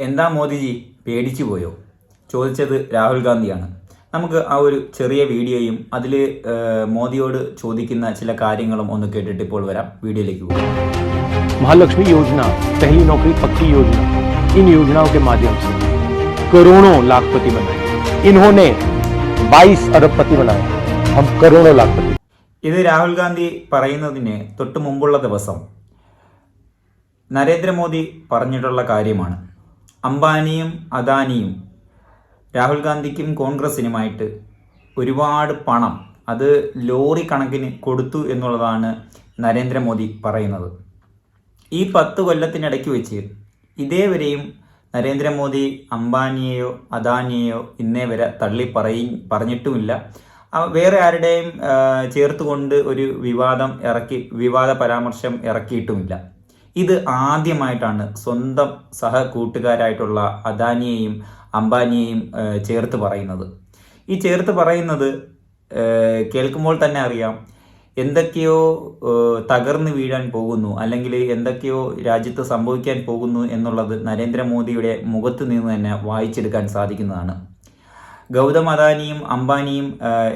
എന്താ മോദിജി പേടിച്ചു പോയോ ചോദിച്ചത് രാഹുൽ ഗാന്ധിയാണ് നമുക്ക് ആ ഒരു ചെറിയ വീഡിയോയും അതിൽ മോദിയോട് ചോദിക്കുന്ന ചില കാര്യങ്ങളും ഒന്ന് കേട്ടിട്ട് ഇപ്പോൾ വരാം വീഡിയോയിലേക്ക് പോകും महालक्ष्मी योजना पहली नौकरी पक्की योजना इन योजनाओं के माध्यम से करोड़ों लाखपति बनाए इन्होंने 22 अरबपति बनाए हम करोड़ों लाखपति ഇത് രാഹുൽ ഗാന്ധി പറയുന്നതിന് തൊട്ട് മുമ്പുള്ള ദിവസം നരേന്ദ്രമോദി പറഞ്ഞിട്ടുള്ള കാര്യമാണ് അംബാനിയും അദാനിയും രാഹുൽ ഗാന്ധിക്കും കോൺഗ്രസിനുമായിട്ട് ഒരുപാട് പണം അത് ലോറി കണക്കിന് കൊടുത്തു എന്നുള്ളതാണ് നരേന്ദ്രമോദി പറയുന്നത്. ഈ പത്ത് കൊല്ലത്തിനിടയ്ക്ക് വെച്ച് ഇതേവരെയും നരേന്ദ്രമോദി അംബാനിയെയോ അദാനിയെയോ ഇന്നേ വരെ തള്ളി പറയും പറഞ്ഞിട്ടുമില്ല. വേറെ ആരുടെയും ചേർത്തുകൊണ്ട് ഒരു വിവാദം ഇറക്കി വിവാദ പരാമർശം ഇറക്കിയിട്ടുമില്ല. ഇത് ആദ്യമായിട്ടാണ് സ്വന്തം സഹ കൂട്ടുകാരായിട്ടുള്ള അദാനിയെയും അംബാനിയെയും ചേർത്ത് പറയുന്നത്. ഈ ചേർത്ത് പറയുന്നത് കേൾക്കുമ്പോൾ തന്നെ അറിയാം എന്തൊക്കെയോ തകർന്നു വീഴാൻ പോകുന്നു അല്ലെങ്കിൽ എന്തൊക്കെയോ രാജ്യത്ത് സംഭവിക്കാൻ പോകുന്നു എന്നുള്ളത് നരേന്ദ്രമോദിയുടെ മുഖത്ത് നിന്ന് തന്നെ വായിച്ചെടുക്കാൻ സാധിക്കുന്നതാണ്. ഗൗതം അദാനിയും അംബാനിയും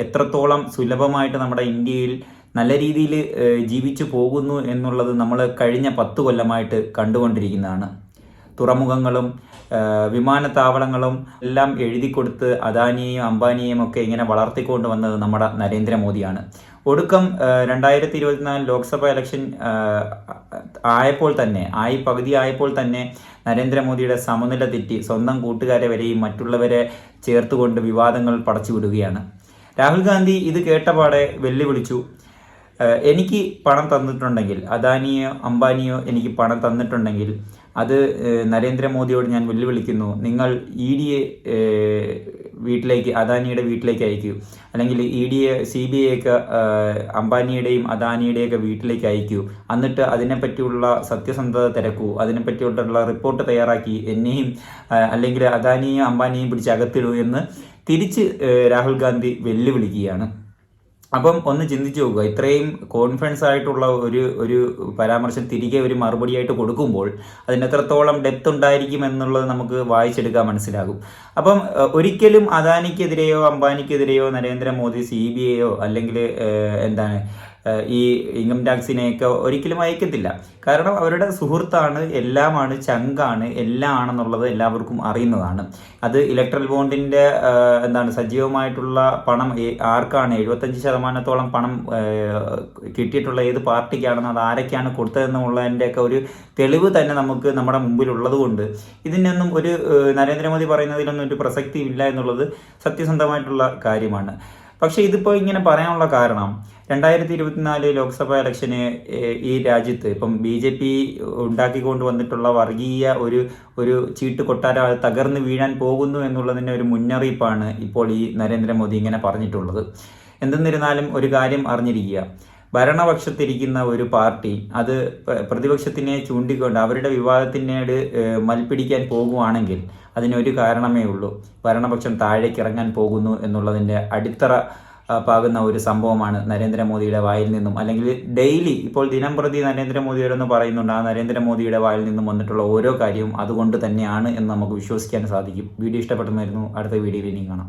എത്രത്തോളം സുലഭമായിട്ട് നമ്മുടെ ഇന്ത്യയിൽ നല്ല രീതിയിൽ ജീവിച്ചു പോകുന്നു എന്നുള്ളത് നമ്മൾ കഴിഞ്ഞ പത്ത് കൊല്ലമായിട്ട് കണ്ടുകൊണ്ടിരിക്കുന്നതാണ്. തുറമുഖങ്ങളും വിമാനത്താവളങ്ങളും എല്ലാം എഴുതി കൊടുത്ത് അദാനിയെയും അംബാനിയെയും ഒക്കെ ഇങ്ങനെ വളർത്തിക്കൊണ്ട് വന്നത് നമ്മുടെ നരേന്ദ്രമോദിയാണ്. ഒടുക്കം രണ്ടായിരത്തി ഇരുപത്തിനാല് ലോക്സഭ ഇലക്ഷൻ ആയപ്പോൾ തന്നെ ആയി പകുതി ആയപ്പോൾ തന്നെ നരേന്ദ്രമോദിയുടെ സമനില തെറ്റി സ്വന്തം കൂട്ടുകാരെ വരെയും മറ്റുള്ളവരെ ചേർത്തുകൊണ്ട് വിവാദങ്ങൾ പടച്ചുവിടുകയാണ്. രാഹുൽ ഗാന്ധി ഇത് കേട്ടപാടെ വെല്ലുവിളിച്ചു. എനിക്ക് പണം തന്നിട്ടുണ്ടെങ്കിൽ അദാനിയോ അംബാനിയോ എനിക്ക് പണം തന്നിട്ടുണ്ടെങ്കിൽ അത് നരേന്ദ്രമോദിയോട് ഞാൻ വെല്ലുവിളിക്കുന്നു. നിങ്ങൾ ഇ ഡിയെ വീട്ടിലേക്ക് അദാനിയുടെ വീട്ടിലേക്ക് അയക്കൂ. അല്ലെങ്കിൽ ഇ ഡിയെ സി ബി ഐ ഒക്കെ ഏഹ് അംബാനിയുടെയും അദാനിയുടെയൊക്കെ വീട്ടിലേക്ക് അയക്കൂ. എന്നിട്ട് അതിനെപ്പറ്റിയുള്ള സത്യസന്ധത തിരക്കൂ. അതിനെപ്പറ്റിയുള്ള റിപ്പോർട്ട് തയ്യാറാക്കി എന്നെയും അല്ലെങ്കിൽ അദാനിയെയും അംബാനിയെയും പിടിച്ച് അകത്തിടൂ എന്ന് തിരിച്ച് രാഹുൽ ഗാന്ധി വെല്ലുവിളിക്കുകയാണ്. അപ്പം ഒന്ന് ചിന്തിച്ചു നോക്കുക. ഇത്രയും കോൺഫിഡൻസ് ആയിട്ടുള്ള ഒരു ഒരു പരാമർശം തിരികെ ഒരു മറുപടി ആയിട്ട് കൊടുക്കുമ്പോൾ അതിന് എത്രത്തോളം ഡെപ്ത് ഉണ്ടായിരിക്കും എന്നുള്ളത് നമുക്ക് വായിച്ചെടുക്കാൻ മനസ്സിലാകും. അപ്പം ഒരിക്കലും അദാനിക്കെതിരെയോ അംബാനിക്കെതിരെയോ നരേന്ദ്രമോദി സി ബി ഐയോ അല്ലെങ്കിൽ എന്താണ് ഈ ഇൻകം ടാക്സിനെയൊക്കെ ഒരിക്കലും അയക്കത്തില്ല. കാരണം അവരുടെ സുഹൃത്താണ് എല്ലാമാണ് ചങ്കാണ് എല്ലാം ആണെന്നുള്ളത് എല്ലാവർക്കും അറിയുന്നതാണ്. അത് ഇലക്ട്രൽ ബോണ്ടിന്റെ എന്താണ് സജീവമായിട്ടുള്ള പണം ആർക്കാണ് എഴുപത്തഞ്ച് ശതമാനത്തോളം പണം കിട്ടിയിട്ടുള്ള ഏത് പാർട്ടിക്കാണെന്ന് അത് ആരൊക്കെയാണ് കൊടുത്തതെന്നുള്ളതിന്റെ ഒക്കെ ഒരു തെളിവ് തന്നെ നമുക്ക് നമ്മുടെ മുമ്പിലുള്ളത് കൊണ്ട് ഇതിനൊന്നും ഒരു നരേന്ദ്രമോദി പറയുന്നതിലൊന്നും ഒരു പ്രസക്തി ഇല്ല എന്നുള്ളത് സത്യസന്ധമായിട്ടുള്ള കാര്യമാണ്. പക്ഷേ ഇതിപ്പോൾ ഇങ്ങനെ പറയാനുള്ള കാരണം രണ്ടായിരത്തി ഇരുപത്തിനാല് ലോക്സഭാ ഇലക്ഷന് ഈ രാജ്യത്ത് ഇപ്പം ബി ജെ പി ഉണ്ടാക്കിക്കൊണ്ട് വന്നിട്ടുള്ള വർഗീയ ഒരു ഒരു ചീട്ട് കൊട്ടാര തകർന്ന് വീഴാൻ പോകുന്നു എന്നുള്ളതിന്റെ ഒരു മുന്നറിയിപ്പാണ് ഇപ്പോൾ ഈ നരേന്ദ്രമോദി ഇങ്ങനെ പറഞ്ഞിട്ടുള്ളത്. എന്തെന്നിരുന്നാലും ഒരു കാര്യം അറിഞ്ഞിരിക്കുക. ഭരണപക്ഷത്തിരിക്കുന്ന ഒരു പാർട്ടി അത് പ്രതിപക്ഷത്തിനെ ചൂണ്ടിക്കൊണ്ട് അവരുടെ വിവാദത്തിനോട് മൽപ്പിടിക്കാൻ പോകുവാണെങ്കിൽ അതിനൊരു കാരണമേ ഉള്ളൂ. ഭരണപക്ഷം താഴേക്ക് ഇറങ്ങാൻ പോകുന്നു എന്നുള്ളതിന്റെ അടിത്തറ പാകുന്ന ഒരു സംഭവമാണ് നരേന്ദ്രമോദിയുടെ വായിൽ നിന്നും. അല്ലെങ്കിൽ ഡെയിലി ഇപ്പോൾ ദിനം പ്രതി നരേന്ദ്രമോദി ഓരോന്ന് പറയുന്നുണ്ട്. ആ നരേന്ദ്രമോദിയുടെ വായിൽ നിന്നും വന്നിട്ടുള്ള ഓരോ കാര്യവും അതുകൊണ്ട് തന്നെയാണ് എന്ന് നമുക്ക് വിശ്വസിക്കാൻ സാധിക്കും. വീഡിയോ ഇഷ്ടപ്പെട്ടെന്നായിരുന്നു. അടുത്ത വീഡിയോയിൽ ഇനിയും കാണാം.